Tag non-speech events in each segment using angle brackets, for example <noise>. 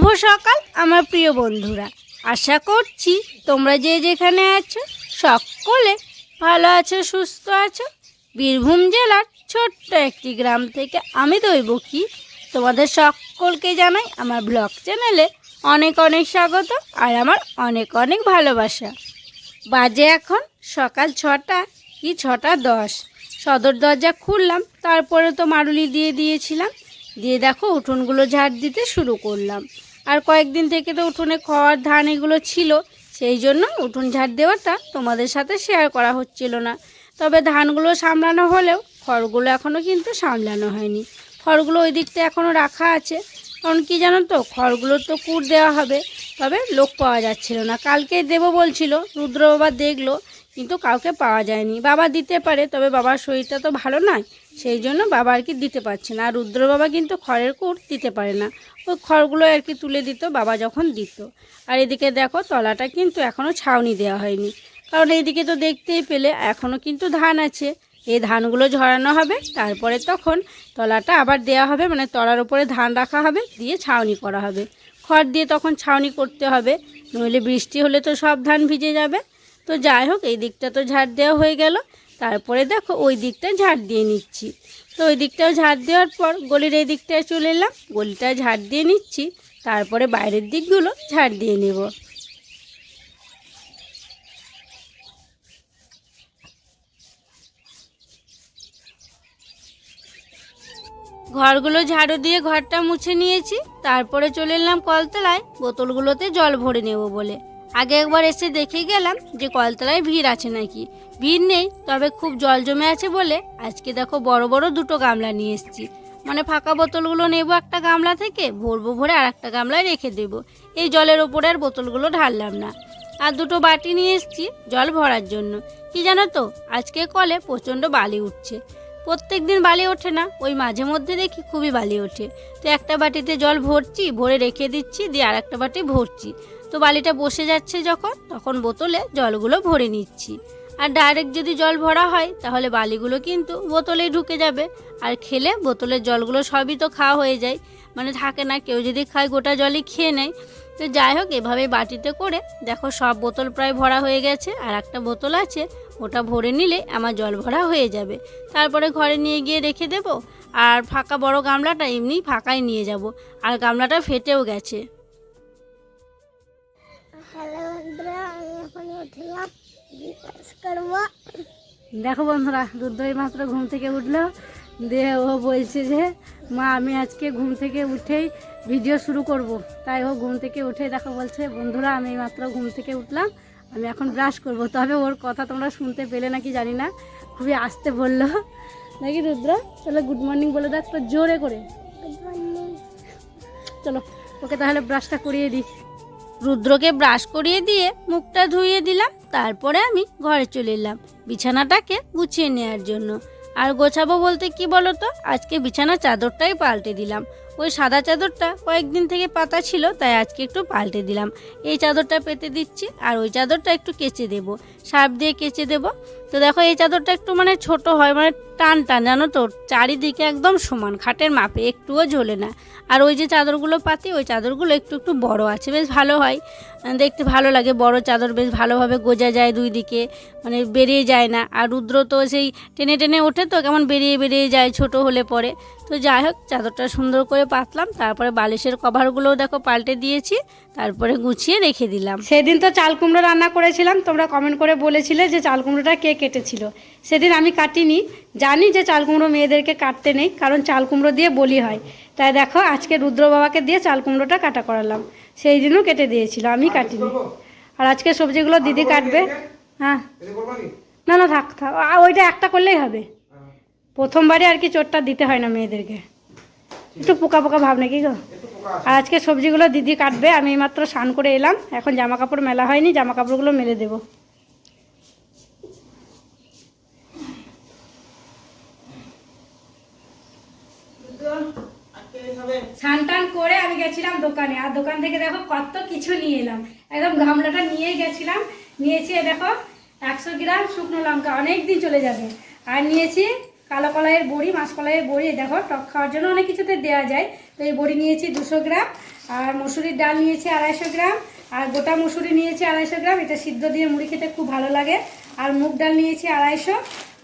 শুভ সকাল, আমার প্রিয় বন্ধুরা। আশা করছি তোমরা যে যেখানে আছো, সকলে ভালো আছো, সুস্থ আছো। বীরভূম জেলার ছোট্ট একটি গ্রাম থেকে আমি দৈব কি তোমাদের সকলকে জানাই আমার ব্লগ চ্যানেলে অনেক অনেক স্বাগত আর আমার অনেক অনেক ভালোবাসা। বাজে এখন সকাল ছটা কি ছটা দশ। সদর দরজা খুললাম, তারপরে তো মারুলি দিয়ে দিয়েছিলাম। দিয়ে দেখো, উঠোনগুলো ঝাড় দিতে শুরু করলাম। আর কয়েকদিন থেকে তো উঠোনে খড় ধান এগুলো ছিল, সেই জন্য উঠোন ঝাড় দেওয়াটা তোমাদের সাথে শেয়ার করা হচ্ছিল না। তবে ধানগুলো সামলানো হলেও খড়গুলো এখনও কিন্তু সামলানো হয়নি। খড়গুলো ওই দিকটা এখনও রাখা আছে, কারণ কি জানো তো, খড়গুলো তো কুট দেওয়া হবে, তবে লোক পাওয়া যাচ্ছিল না। কালকে দেবো বলছিল রুদ্র বাবা দেখল, কিন্তু কাউকে পাওয়া যায়নি। বাবা দিতে পারে, তবে বাবার শরীরটা তো ভালো নয় সেই জন্য বাবা আর কি দিতে পারছে না। আর রুদ্র বাবা কিন্তু খড়ের কুট দিতে পারে না। ওই খড়গুলো আর কি তুলে দিত, বাবা যখন দিত। আর এদিকে দেখো তলাটা কিন্তু এখনও ছাউনি দেওয়া হয়নি। কারণ এইদিকে তো দেখতেই পেলে এখনও কিন্তু ধান আছে। এই ধানগুলো ঝরানো হবে, তারপরে তখন তলাটা আবার দেওয়া হবে মানে তলার উপরে ধান রাখা হবে, দিয়ে ছাউনি করা হবে। খড় দিয়ে তখন ছাউনি করতে হবে, নইলে বৃষ্টি হলে তো সব ধান ভিজে যাবে। তো যাই হোক, এই দিকটা তো ঝাড় দেওয়া হয়ে গেল। তারপরে দেখো ওই দিকটা ঝাড় দিয়ে নিচ্ছি। তো ওই দিকটাও ঝাড় দেওয়ার পর গলির এই দিকটায় চলে এলাম, গলিটা ঝাড় দিয়ে নিচ্ছি, তারপরে বাইরের দিকগুলো ঝাড় দিয়ে নেব। ঘরগুলো ঝাড়ু দিয়ে ঘরটা মুছে নিয়েছি, তারপরে চলে এলাম কলতলায়, বোতলগুলোতে জল ভরে নেব বলে। আগে একবার এসে দেখে গেলাম যে কলতলায় ভিড় আছে নাকি। ভিড় নেই, তবে খুব জল জমে আছে বলে আজকে দেখো বড় বড় দুটো গামলা নিয়ে এসেছি। মানে ফাঁকা বোতলগুলো নেব একটা গামলা থেকে, ভরবো ভরে আর একটা গামলায় রেখে দেব। এই জলের ওপরে আর বোতলগুলো ঢাললাম না। আর দুটো বাটি নিয়ে এসেছি জল ভরার জন্য। কি জানো তো আজকে কলে প্রচণ্ড বালি উঠছে। প্রত্যেক দিন বালি ওঠে না, ওই মাঝে মধ্যে দেখি খুবই বালি ওঠে। তো একটা বাটিতে জল ভরছি, ভরে রেখে দিচ্ছি, দিয়ে আর একটা বাটি ভরছি। তো বালিটা বসে যাচ্ছে যখন, তখন বোতলে জলগুলো ভরে নিচ্ছি। আর ডাইরেক্ট যদি জল ভরা হয়, তাহলে বালিগুলো কিন্তু বোতলেই ঢুকে যাবে। আর খেলে বোতলের জলগুলো সবই তো খাওয়া হয়ে যায়। মানে থাকে না, কেউ যদি খায় গোটা জলই খেয়ে নেয়। তো যাই হোক, এভাবে বাটিতে করে দেখো সব বোতল প্রায় ভরা হয়ে গেছে। আর একটা বোতল আছে, ওটা ভরে নিলে আমার জল ভরা হয়ে যাবে। তারপরে ঘরে নিয়ে গিয়ে রেখে দেব। আর ফাঁকা বড় গামলাটা এমনি ফাঁকাই নিয়ে যাব। আর গামলাটা ফেটেও গেছে। হ্যালো বন্ধুরা, আমি এখন উঠলাম। দেখো বন্ধুরা দুধই মাত্র ঘুম থেকে উঠল। দিয়ে ও বলছে যে মা আমি আজকে ঘুম থেকে উঠেই ভিডিও শুরু করব। তাই ও ঘুম থেকে উঠে দেখো বলছে বন্ধুরা আমি মাত্র ঘুম থেকে উঠলাম আমি এখন ব্রাশ করব। তবে ওর কথা তোমরা শুনতে পেলে নাকি জানি না খুবই আস্তে বলল। নাকি রুদ্র? তাহলে গুড মর্নিং বলে দেখ তো জোরে করে। চলো ওকে তাহলে ব্রাশটা করিয়ে দিই। রুদ্রকে ব্রাশ করিয়ে দিয়ে মুখটা ধুইয়ে দিলাম, তারপরে আমি ঘরে চলে এলাম বিছানাটাকে গুছিয়ে নেওয়ার জন্য। আর গোছাবো বলতে কি বলো তো আজকে বিছানা চাদরটাই পাল্টে দিলাম। ওই সাদা চাদরটা কয়েকদিন থেকে পাতা ছিল, তাই আজকে একটু পাল্টে দিলাম। এই চাদরটা পেতে দিচ্ছি, আর ওই চাদরটা একটু কেচে দেব। সার্ফ দিয়ে কেচে দেব। তো দেখো, এই চাদরটা একটু মানে ছোট হয় মানে টান টান, জানো তো? চারিদিকে একদম সমান, খাটের মাপে, একটুও ঝোলে না। আর ওই যে চাদরগুলো পাতি, ওই চাদরগুলো একটু একটু বড় আছে, বেশ ভালো হয়। দেখতে ভালো লাগে, বড় চাদর বেশ ভালোভাবে গোজা যায় দুই দিকে মানে বেরিয়ে যায় না। আর রুদ্র তো সেই টেনে টেনে ওঠে তো, কেমন বেরিয়ে বেরিয়ে যায়, ছোট হলে পরে। তো যাই হোক, চাদরটা সুন্দর করে পাতলাম, তারপরে বালিশের কভারগুলোও দেখো পাল্টে দিয়েছি, তারপরে গুছিয়ে রেখে দিলাম। সেদিন তো চাল কুমড়ো রান্না করেছিলাম, তোমরা কমেন্ট করে বলেছিলে যে চাল কুমড়োটা কে কেটেছিল। সেদিন আমি কাটিনি, জানি যে চাল কুমড়ো মেয়েদেরকে কাটতে নেই, কারণ চাল কুমড়ো দিয়ে বলি হয়। তাই দেখো, আজকে রুদ্র বাবাকে দিয়ে চাল কুমড়োটা কাটা করালাম। সেই দিনও কেটে দিয়েছিল, আমি কাটিনি। আর আজকে সবজিগুলো দিদি কাটবে। হ্যাঁ। না না, থাক থাক ওইটা একটা করলেই হবে। প্রথমবারে আর কি চোটটা দিতে হয় না মেয়েদেরকে। একটু পোকা পোকা ভাব নাকি গো? আর আজকে সবজিগুলো দিদি কাটবে, আমি এইমাত্র স্নান করে এলাম। এখন জামা কাপড় মেলা হয়নি জামা কাপড়গুলো মেলে দেবো। স্নান টান করে আমি গেছিলাম দোকানে, আর দোকান থেকে দেখো কত কিছু নিয়ে এলাম। একদম গামলাটা নিয়ে গেছিলাম, নিয়েছি দেখো একশো গ্রাম শুকনো লঙ্কা অনেক দিন চলে যাবে। আর নিয়েছি কালো কলাইয়ের বড়ি মাসকলাইয়ের বড়ি দেখো, টক খাওয়ার জন্য অনেক কিছুতে দেওয়া যায়। তো এই বড়ি নিয়েছি দুশো গ্রাম, আর মসুরির ডাল নিয়েছি আড়াইশো গ্রাম, আর গোটা মসুরি নিয়েছি আড়াইশো গ্রাম, এটা সিদ্ধ দিয়ে মুড়ি খেতে খুব ভালো লাগে। আর মুগ ডাল নিয়েছি আড়াইশো,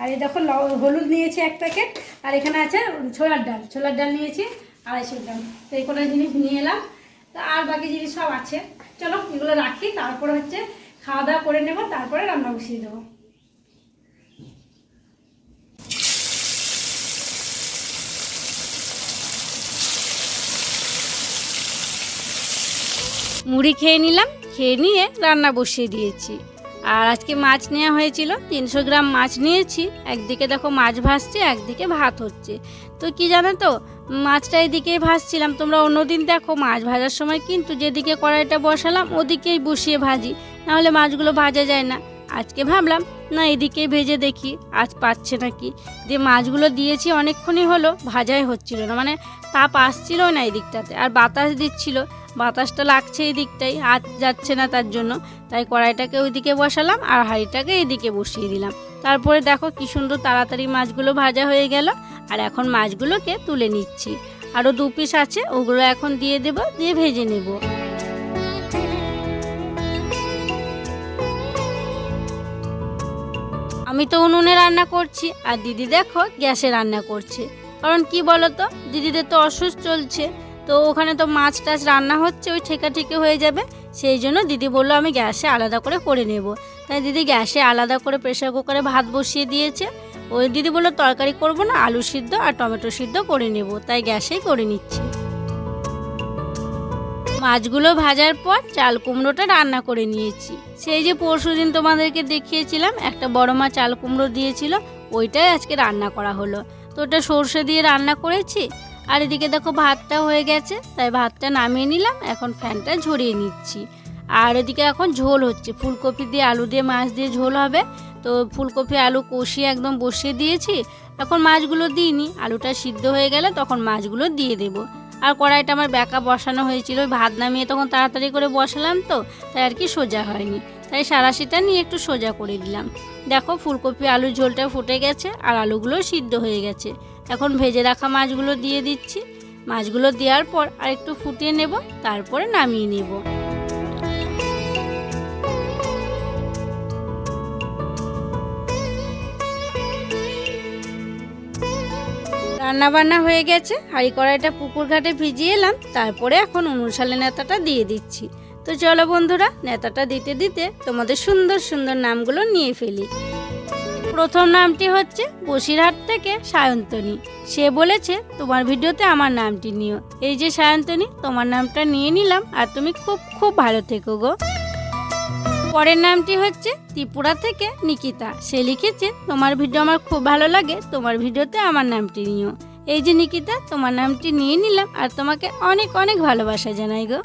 আর এই দেখো হলুদ নিয়েছি এক প্যাকেট, আর এখানে আছে ছোলার ডাল ছোলার ডাল নিয়েছি আড়াইশো গ্রাম। তো এই কটা জিনিস নিয়ে এলাম, তো আর বাকি জিনিস সব আছে। চলো, এগুলো রাখি, তারপরে হচ্ছে খাওয়া দাওয়া করে নেব, তারপরে রান্না বসিয়ে দেবো। মুড়ি খেয়ে নিলাম, খেয়ে নিয়ে রান্না বসিয়ে দিয়েছি। আর আজকে মাছ নেওয়া হয়েছিল, তিনশো গ্রাম মাছ নিয়েছি। একদিকে দেখো মাছ ভাসছে, একদিকে ভাত হচ্ছে। তো কি জানো তো, মাছটা এদিকে ভাজছিলাম তোমরা অন্যদিন দেখো, মাছ ভাজার সময় কিন্তু যেদিকে কড়াইটা বসালাম, ওদিকেই বসিয়ে ভাজি। নাহলে মাছগুলো ভাজা যায় না। আজকে ভাবলাম, না, এদিকে ভেজে দেখি, আজ পাচ্ছে নাকি। যে মাছগুলো দিয়েছি, অনেকক্ষণই হলো, ভাজাই হচ্ছিল না মানে তাপ আসছিল না এই দিকটাতে আর বাতাস দিচ্ছিল। বাতাসটা লাগছে এই দিকটাই, হাত যাচ্ছে না তার জন্য। তাই কড়াইটাকে ওইদিকে বসালাম আর হাঁড়িটাকে এইদিকে বসিয়ে দিলাম। তারপরে দেখো কি সুন্দর তাড়াতাড়ি মাছগুলো ভাজা হয়ে গেল আর এখন মাছগুলোকে তুলে নিচ্ছি। আরও দু পিস আছে, ওগুলো এখন দিয়ে দেব, দিয়ে ভেজে নেব। আমি তো উনুনে রান্না করছি আর দিদি দেখো গ্যাসে রান্না করছে। কারণ কি বলো তো দিদিদের তো অসুস্থ চলছে। তো ওখানে তো মাছ টাছ রান্না হচ্ছে, ওই ঠেকা ঠেকে হয়ে যাবে। সেই জন্য দিদি বলল, আমি গ্যাসে আলাদা করে করে নেব। তাই দিদি গ্যাসে আলাদা করে প্রেশার কুকারে ভাত বসিয়ে দিয়েছে। ওই দিদি বলল, তরকারি করব না, আলু সিদ্ধ আর টমেটো সিদ্ধ করে নেব। তাই গ্যাসেই করে নিচ্ছি। মাছগুলো ভাজার পর চাল কুমড়োটা রান্না করে নিয়েছি। সেই যে পরশু দিন তোমাদেরকে দেখিয়েছিলাম, একটা বড় মা চাল কুমড়ো দিয়েছিল, ওইটাই আজকে রান্না করা হলো। তো ওটা সর্ষে দিয়ে রান্না করেছি আর এদিকে দেখো ভাতটা হয়ে গেছে, তাই ভাতটা নামিয়ে নিলাম, এখন ফ্যানটা ঝরিয়ে নিচ্ছি। আর এদিকে এখন ঝোল হচ্ছে, ফুলকপি দিয়ে আলু দিয়ে মাছ দিয়ে ঝোল হবে। তো ফুলকপি, আলু কষিয়ে একদম বসিয়ে দিয়েছি, এখন মাছগুলো দিইনি, আলুটা সিদ্ধ হয়ে গেলে তখন মাছগুলো দিয়ে দেবো। আর কড়াইটা আমার ব্যাকা বসানো হয়েছিল ভাত নামিয়ে তখন তাড়াতাড়ি করে বসালাম তো, তাই আর কি সোজা হয়নি। তাই সারাশিটা নিয়ে একটু সোজা করে দিলাম। দেখো ফুলকপি, আলুর ঝোলটা ফুটে গেছে, আর আলুগুলো সিদ্ধ হয়ে গেছে। এখন ভেজে রাখা মাছগুলো দিয়ে দিচ্ছি। মাছগুলো দেওয়ার পর আর একটু ফুটিয়ে নেব, তারপরে নামিয়ে নেব। রান্না বান্না হয়ে গেছে, হাঁড়ি কড়াইটা পুকুর ঘাটে ভিজিয়ে এলাম, তারপরে এখন অনুসালে নেতাটা দিয়ে দিচ্ছি। তো চলো বন্ধুরা, নেতাটা দিতে দিতে তোমাদের সুন্দর সুন্দর নামগুলো নিয়ে ফেলি। প্রথম নামটি হচ্ছে বসিরহাট থেকে সায়ন্তনী। সে বলেছে, তোমার ভিডিওতে আমার নামটি নিও। এই যে সায়ন্তনী, তোমার নামটা নিয়ে নিলাম আর তুমি খুব খুব ভালো থেকো গো। পরের নামটি হচ্ছে ত্রিপুরা থেকে নিকিতা। সে লিখেছে, তোমার ভিডিও আমার খুব ভালো লাগে, তোমার ভিডিওতে আমার নামটি নিও। এই যে নিকিতা, তোমার নামটি নিয়ে নিলাম আর তোমাকে অনেক অনেক ভালোবাসা জানাই গো।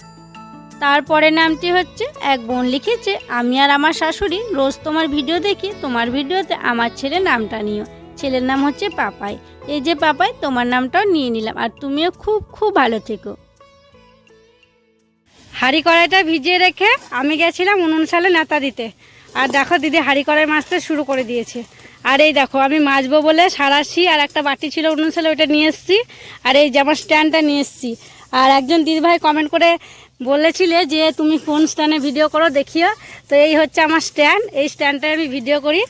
তারপরে নামটি হচ্ছে, এক বোন লিখেছে, আমি আর আমার শাশুড়ি রোজ তোমার ভিডিও দেখি, তোমার ভিডিওতে আমার ছেলের নামটা নিও। ছেলের নাম হচ্ছে পাপাই। এই যে পাপাই, তোমার নামটাও নিয়ে নিলাম আর তুমিও খুব খুব ভালো থেকো। হাঁড়ি কড়াইটা ভিজিয়ে রেখে আমি গেছিলাম উনুন সালে নেতা দিতে। আর দেখো দিদি হাঁড়ি কড়াই মাছতে শুরু করে দিয়েছে। আর এই দেখো, আমি মাছবো বলে সারাশি আর একটা বাটি ছিল উনুন সালে ওইটা নিয়ে এসেছি। আর এই যে আমার স্ট্যান্ডটা নিয়ে এসেছি। আর একজন দিদিভাই কমেন্ট করে বলেছিলে যে তুমি কোন স্ট্যান্ডে ভিডিও করো, দেখিও। তো এই হচ্ছে আমার স্ট্যান্ড এই স্ট্যান্ডটায় আমি ভিডিও করি।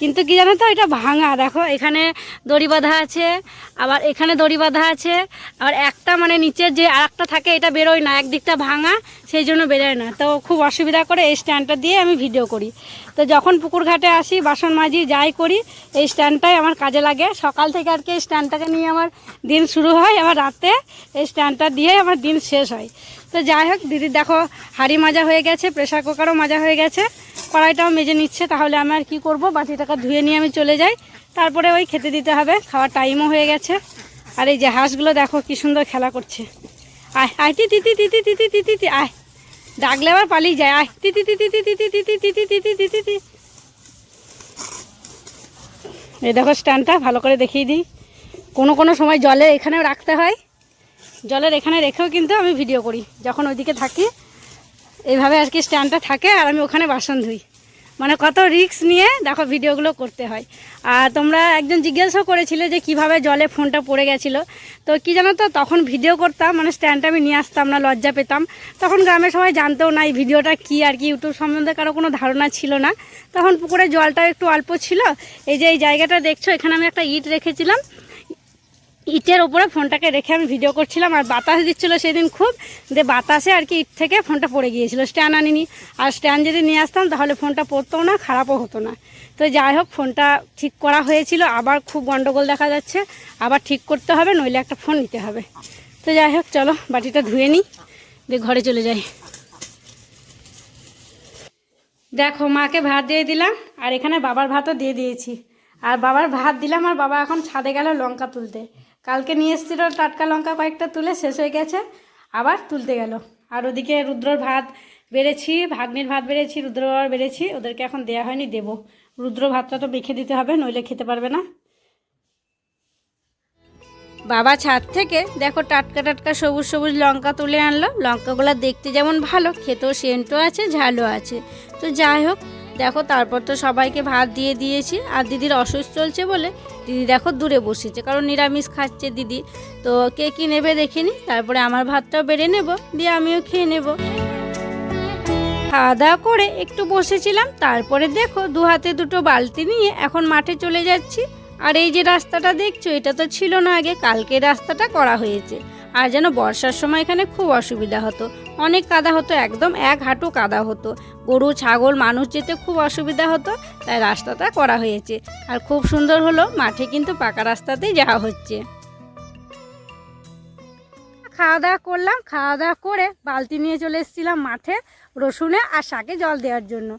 কিন্তু কি জানো তো, এটা ভাঙা। দেখো, এখানে দড়ি বাঁধা আছে, আবার এখানে দড়ি বাঁধা আছে, আবার একটা মানে নিচের যে আর একটা থাকে, এটা বেরোয় না, একদিকটা ভাঙা, সেই জন্য বেরোয় না। তো খুব অসুবিধা করে এই স্ট্যান্ডটা দিয়ে আমি ভিডিও করি। তো যখন পুকুর ঘাটে আসি, বাসন মাজি যাই করি, এই স্ট্যান্ডটাই আমার কাজে লাগে। সকাল থেকে আর কি এই স্ট্যান্ডটাকে নিয়ে আমার দিন শুরু হয়, আবার রাতে এই স্ট্যান্ডটা দিয়ে আমার দিন শেষ হয়। তো যাই হোক দিদি দেখো হাঁড়ি মাজা হয়ে গেছে প্রেশার কুকারও মাজা হয়ে গেছে কড়াইটাও মেজে নিচ্ছে তাহলে আমি আর কী করব বাটিটাকে ধুয়ে নিয়ে আমি চলে যাই তারপরে ওই খেতে দিতে হবে খাওয়ার টাইমও হয়ে গেছে আর এই যে হাঁসগুলো দেখো কি সুন্দর খেলা করছে আয় আয় তি তিতি তিতি তিতি তিতি তিতি আয় ডাকলে আবার পালিয়ে যায় আয় তিতি তিতি তিতি তিতি তিতি তিতি তিতি তিতি এই দেখো স্ট্যান্ডটা ভালো করে দেখিয়ে দিই কোনো কোনো সময় জলে এখানেও রাখতে হয় জলের এখানে রেখেও কিন্তু আমি ভিডিও করি। যখন ওইদিকে থাকি, এইভাবে আর কি স্ট্যান্ডটা থাকে আর আমি ওখানে বাসন ধুই। মানে কত রিস্ক নিয়ে দেখো ভিডিওগুলো করতে হয়। আর তোমরা একজন জিজ্ঞাসাও করেছিলে যে কীভাবে জলে ফোনটা পড়ে গেছিল। তো কি জানো তো, তখন ভিডিও করতাম মানে স্ট্যান্ডটা আমি নিয়ে আসতাম না, লজ্জা পেতাম। তখন গ্রামের সবাই জানতেও না এই ভিডিওটা কী আর কি ইউটিউব সম্বন্ধে কারও কোনো ধারণা ছিল না। তখন পুকুরে জলটাও একটু অল্প ছিল। এই যে এই জায়গাটা দেখছ, এখানে আমি একটা ইট রেখেছিলাম। ইটের ওপরে ফোনটাকে রেখে আমি ভিডিও করছিলাম, আর বাতাস দিচ্ছিল সেদিন খুব। যে বাতাসে আর কি ইট থেকে ফোনটা পড়ে গিয়েছিল স্ট্যান্ড আনিনি। আর স্ট্যান্ড যদি নিয়ে আসতাম, তাহলে ফোনটা পড়তো না, খারাপও হতো না। তো যাই হোক, ফোনটা ঠিক করা হয়েছিল। আবার খুব গন্ডগোল দেখা যাচ্ছে। আবার ঠিক করতে হবে, নইলে একটা ফোন নিতে হবে। তো যাই হোক, চলো, বাটিটা ধুয়ে নিই, দিয়ে ঘরে চলে যাই। দেখো, মাকে ভাত দিয়ে দিলাম, আর এখানে বাবার ভাতও দিয়ে দিয়েছি। আর বাবার ভাত দিলাম, আর বাবা এখন ছাদে গেল লঙ্কা তুলতে। কালকে নিয়ে এসেছিল টাটকা লঙ্কা কয়েকটা তুলে, শেষ হয়ে গেছে, আবার তুলতে গেল। আর ওদিকে রুদ্রর ভাত বেড়েছি, ভাগ্নির ভাত বেড়েছি, রুদ্র বেড়েছি, ওদেরকে এখন দেওয়া হয়নি, দেবো। রুদ্র ভাতটা তো মেখে দিতে হবে, নইলে খেতে পারবে না। বাবা ছাদ থেকে, দেখো টাটকা টাটকা সবুজ সবুজ লঙ্কা তুলে আনলো। লঙ্কাগুলো দেখতে যেমন ভালো, খেতেও সেন্টও আছে, ঝালও আছে। তো যাই হোক, দেখো তারপর তো সবাইকে ভাত দিয়ে দিয়েছি। আর দিদির অসুস্থ চলছে বলে দিদি দেখো দূরে বসেছে, কারণ নিরামিষ খাচ্ছে দিদি। তো কে কী নেবে দেখিনি, তারপরে আমার ভাতটাও বেড়ে নেব, দিয়ে আমিও খেয়ে নেব। খাওয়া দাওয়া করে একটু বসেছিলাম, তারপরে দেখো দু হাতে দুটো বালতি নিয়ে এখন মাঠে চলে যাচ্ছি। আর এই যে রাস্তাটা দেখছ, এটা তো ছিল না আগে, কালকে রাস্তাটা করা হয়েছে। আর যেন বর্ষার সময় এখানে খুব অসুবিধা হতো। অনেক কাদা হতো, একদম এক হাঁটু কাদা হতো। গরু, ছাগল, মানুষ যেতে খুব অসুবিধা হতো, তাই রাস্তাটা করা হয়েছে। আর খুব সুন্দর হলো, মাঠে কিন্তু পাকা রাস্তাতেই যাওয়া হচ্ছে। খাওয়া দাওয়া করলাম, খাওয়া দাওয়া করে বালতি নিয়ে চলে এসেছিলাম মাঠে রসুনে আর শাকে জল দেওয়ার জন্য।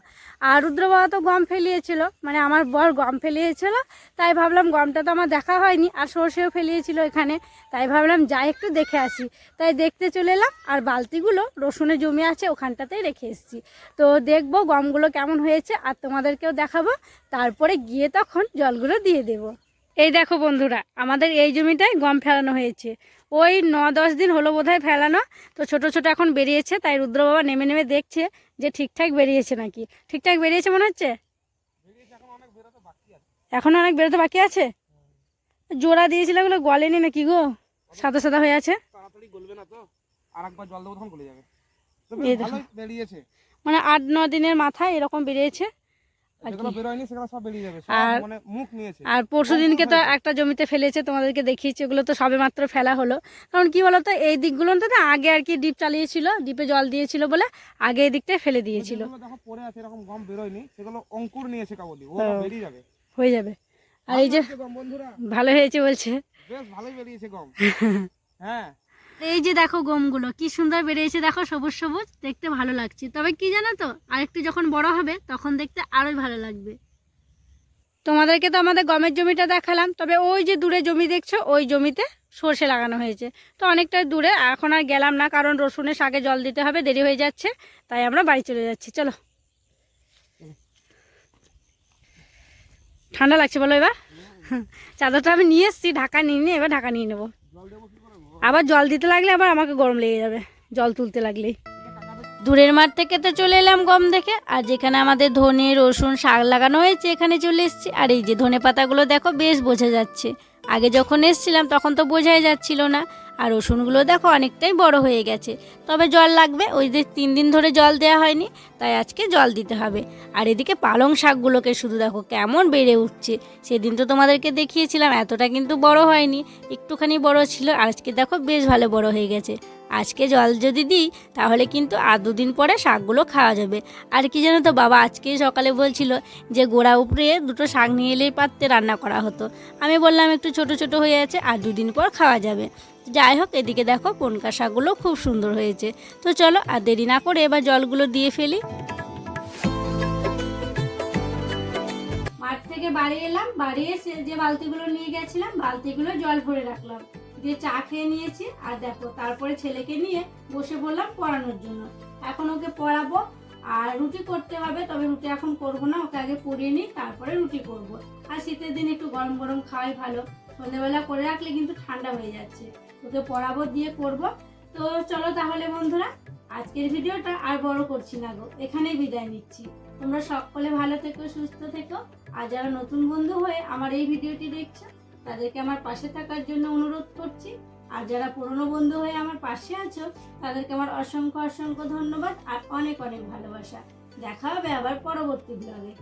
আর রুদ্র বাবা তো গম ফেলিয়েছিল মানে আমার বর গম ফেলিয়েছিল, তাই ভাবলাম গমটা তো আমার দেখা হয়নি, আর সর্ষেও ফেলিয়েছিল এখানে, তাই ভাবলাম যাই একটু দেখে আসি। তাই দেখতে চলে এলাম আর বালতিগুলো রসুনে জমি আছে, ওখানটাতেই রেখে এসেছি। তো দেখব গমগুলো কেমন হয়েছে, আর তোমাদেরকেও দেখাবো, তারপরে গিয়ে তখন জলগুলো দিয়ে দেবো। এই দেখো বন্ধুরা, আমাদের এই জমিটায় গম ফেলানো হয়েছে। ওই ন দশ দিন হলো বোধহয় ফেলানো। তো ছোট ছোট এখন বেরিয়েছে, তাই রুদ্র বাবা নেমে নেমে দেখছে যে ঠিকঠাক বেরিয়েছে নাকি। ঠিকঠাক বেরিয়েছে মনে হচ্ছে? এখন অনেক বেরোতে বাকি আছে? জোড়া দিয়েছিল ওগুলো গলেনি নাকি গো? সাদা সাদা হয়ে আছে। মানে আট, ন দিনের মাথায় এরকম বেরিয়েছে। আর মানে আর পরশু দিনকে তো একটা জমিতে ফেলেছে তোমাদেরকে দেখিয়েছি ওগুলো তো সবে মাত্র ফেলা হলো। কারণ কি বলো তো এই দিকগুলোতে না আগে আর কি ডিপ চালিয়েছিল ডিপে জল দিয়েছিল বলে আগে এই দিকটায় ফেলে দিয়েছিল। হ্যাঁ। যাবে। হয়ে যাবে। আর এই যে ভালো হয়েছে বন্ধুরা। ভালো হয়েছে বলছে। বেশ ভালোই বেরিয়েছে গম। <laughs> হ্যাঁ। এই যে দেখো গমগুলো, কি সুন্দর বেরিয়েছে। দেখো সবুজ সবুজ, দেখতে ভালো লাগছে। তবে কি জানো তো, আরেকটু যখন বড় হবে, তখন দেখতে আরোই ভালো লাগবে। তোমাদেরকে তো আমাদের গমের জমিটা দেখালাম, তবে ওই যে দূরে জমি দেখছ, ওই জমিতে সর্ষে লাগানো হয়েছে। তো অনেকটাই দূরে, এখন আর গেলাম না, কারণ রসুনের শাকে জল দিতে হবে, দেরি হয়ে যাচ্ছে, তাই আমরা বাড়ি চলে যাচ্ছি। চলো। ঠান্ডা লাগছে বলো এবার? চাদরটা আমি নিয়ে এসেছি, ঢাকা নিয়ে নিয়ে, এবার ঢাকা নিয়ে নেব। আবার জল দিতে লাগলে আবার আমাকে গরম লেগে যাবে, জল তুলতে লাগলেই। দূরের মাঠ থেকে তো চলে এলাম গম দেখে, আর যেখানে আমাদের ধনে, রসুন, শাক লাগানো হয়েছে, এখানে চলে এসেছি। আর এই যে ধনে পাতাগুলো দেখো, বেশ বোঝা যাচ্ছে। আগে যখন এসছিলাম, তখন তো বোঝাই যাচ্ছিল না। আর রসুনগুলো দেখো অনেকটাই বড় হয়ে গেছে। তবে জল লাগবে, ওই যে তিন দিন ধরে জল দেওয়া হয়নি, তাই আজকে জল দিতে হবে। আর এদিকে পালং শাকগুলোকে শুধু দেখো কেমন বেড়ে উঠছে। সেদিন তো তোমাদেরকে দেখিয়েছিলাম, এতটা কিন্তু বড় হয়নি, একটুখানি বড় ছিল, আজকে দেখো বেশ ভালো বড় হয়ে গেছে। আজকে জল যদি দিই, তাহলে কিন্তু আর দুদিন পরে শাকগুলো খাওয়া যাবে। আর কি জানো তো, বাবা আজকে সকালে বলছিল যে গোড়া উপরে দুটো শাক নিয়ে এলেই পাত্রে রান্না করা হতো। আমি বললাম একটু ছোট ছোট হয়ে আছে, আর দুদিন পর খাওয়া যাবে। যাই হোক, এদিকে দেখো পনকা শাকগুলো খুব সুন্দর হয়েছে। তো চলো আর দেরি না করে এবার জলগুলো দিয়ে ফেলি। মাঠ থেকে বাড়ি এলাম, বাড়ি এসে যে বালতিগুলো নিয়ে গেছিলাম, বালতিগুলো জল ভরে রাখলাম। দিয়ে চা খেয়ে নিয়েছি, আর দেখো তারপরে ছেলেকে নিয়ে বসে পড়লাম পড়ানোর জন্য। এখন ওকে পড়াবো, আর রুটি করতে হবে, তবে রুটি এখন করব না, ওকে আগে পরিয়ে নিই, তারপরে রুটি করব। আর শীতের দিন একটু গরম গরম খাওয়াই ভালো সন্ধ্যেবেলা করে রাখলে কিন্তু ঠান্ডা হয়ে যাচ্ছে। ওকে পড়াবো, দিয়ে করব। তো চলো তাহলে বন্ধুরা, আজকের ভিডিওটা আর বড় করছি না গো। এখানেই বিদায় নিচ্ছি। তোমরা সকলে ভালো থেকো, সুস্থ থেকো। আর যারা নতুন বন্ধু হয়ে আমার এই ভিডিওটি দেখছ, তাদেরকে আমার পাশে থাকার জন্য অনুরোধ করছি। আর যারা পুরনো বন্ধু হয়ে আমার পাশে আছো, তাদেরকে আমার অসংখ্য অসংখ্য ধন্যবাদ আর অনেক অনেক ভালোবাসা। দেখা হবে আবার পরবর্তী ব্লগে